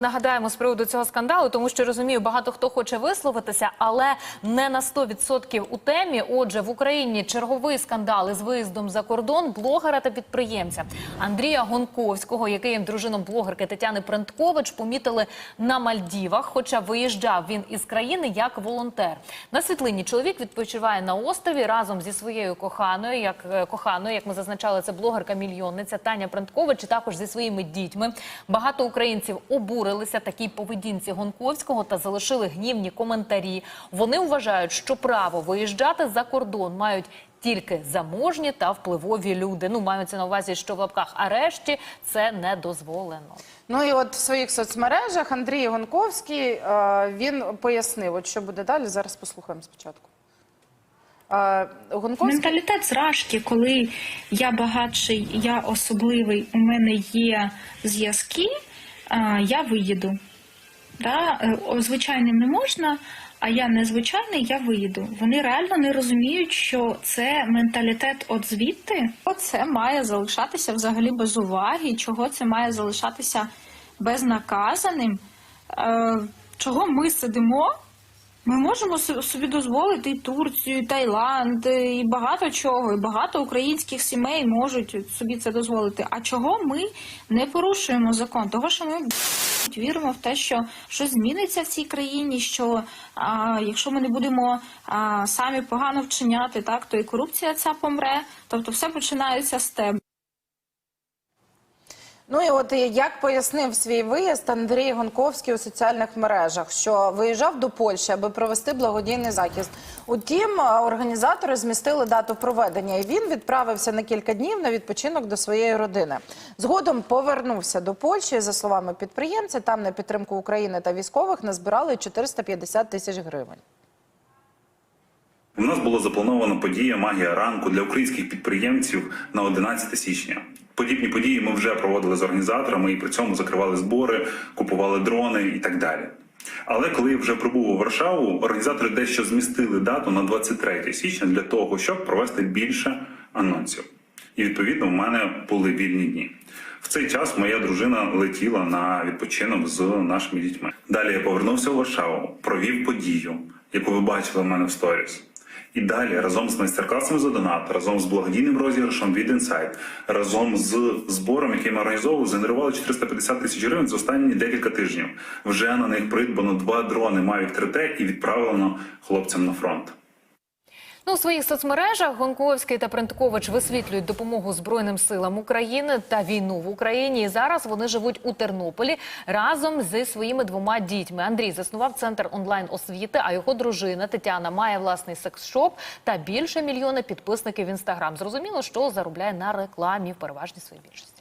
Нагадаємо з приводу цього скандалу, тому що розумію, багато хто хоче висловитися, але не на 100% у темі. Отже, в Україні черговий скандал із виїздом за кордон блогера та підприємця Андрія Гонковського, який дружином блогерки Тетяни Пренткович, помітили на Мальдівах. Хоча виїжджав він із країни як волонтер. На світлині чоловік відпочиває на острові разом зі своєю коханою, як е, коханою, як ми зазначали, це блогерка мільйонниця Таня Пренткович, і також зі своїми дітьми. Багато українців обурилися такій поведінці Гонковського та залишили гнівні коментарі. Вони вважають, що право виїжджати за кордон мають. Тільки заможні та впливові люди. Ну маються на увазі, що в лапках арешті це не дозволено. Ну і от в своїх соцмережах Андрій Гонковський е, він пояснив, от що буде далі. Зараз послухаємо спочатку. Е, Гонковський Менталітет зражки, коли я багатший, я особливий, у мене є зв'язки, я виїду. Да? е, Звичайним не можна, а я незвичайний, я виїду. Вони реально не розуміють, що це менталітет от звідти. Це має залишатися взагалі без уваги, чого це має залишатися безнаказаним. Е, Чого ми сидимо? Ми можемо со- собі дозволити і Турцію, і Таїланд, і багато чого, і багато українських сімей можуть собі це дозволити. А чого ми не порушуємо закон? Того, що ми віримо в те, що щось зміниться в цій країні, що а, якщо ми не будемо а, самі погано вчиняти, так то і корупція ця помре. Тобто, все починається з тебе. Ну і от як пояснив свій виїзд Андрій Гонковський у соціальних мережах, що виїжджав до Польщі, аби провести благодійний захист. Утім, е, організатори змістили дату проведення, і він відправився на кілька днів на відпочинок до своєї родини. Згодом повернувся до Польщі. За словами підприємця, там на підтримку України та військових назбирали 450 тисяч гривень. У нас була запланована подія Магія ранку для українських підприємців на 11 січня. Подібні події ми вже проводили з організаторами і при цьому закривали збори, купували дрони і так далі. Але коли я вже прибув у Варшаву, організатори дещо змістили дату на 23 січня для того, щоб провести більше анонсів. І відповідно в мене були вільні дні. В цей час моя дружина летіла на відпочинок з нашими дітьми. Далі я повернувся у Варшаву, провів подію, яку ви бачили в мене в сторіс. І далі разом з майстер-класом за донат, разом з благодійним розіграшем від Інсайт, разом з збором, який ми організовували, згенерували 450 тисяч гривень за останні декілька тижнів. Вже на них придбано два дрони Mavic 3T і відправлено хлопцям на фронт. Ну, у своїх соцмережах Гонковський та Пренткович висвітлюють допомогу Збройним силам України та війну в Україні. І зараз вони живуть у Тернополі разом зі своїми двома дітьми. Андрій заснував центр онлайн освіти, а його дружина Тетяна має власний секс-шоп та більше мільйона підписників в інстаграм. Зрозуміло, що заробляє на рекламі в переважній своїй більшості.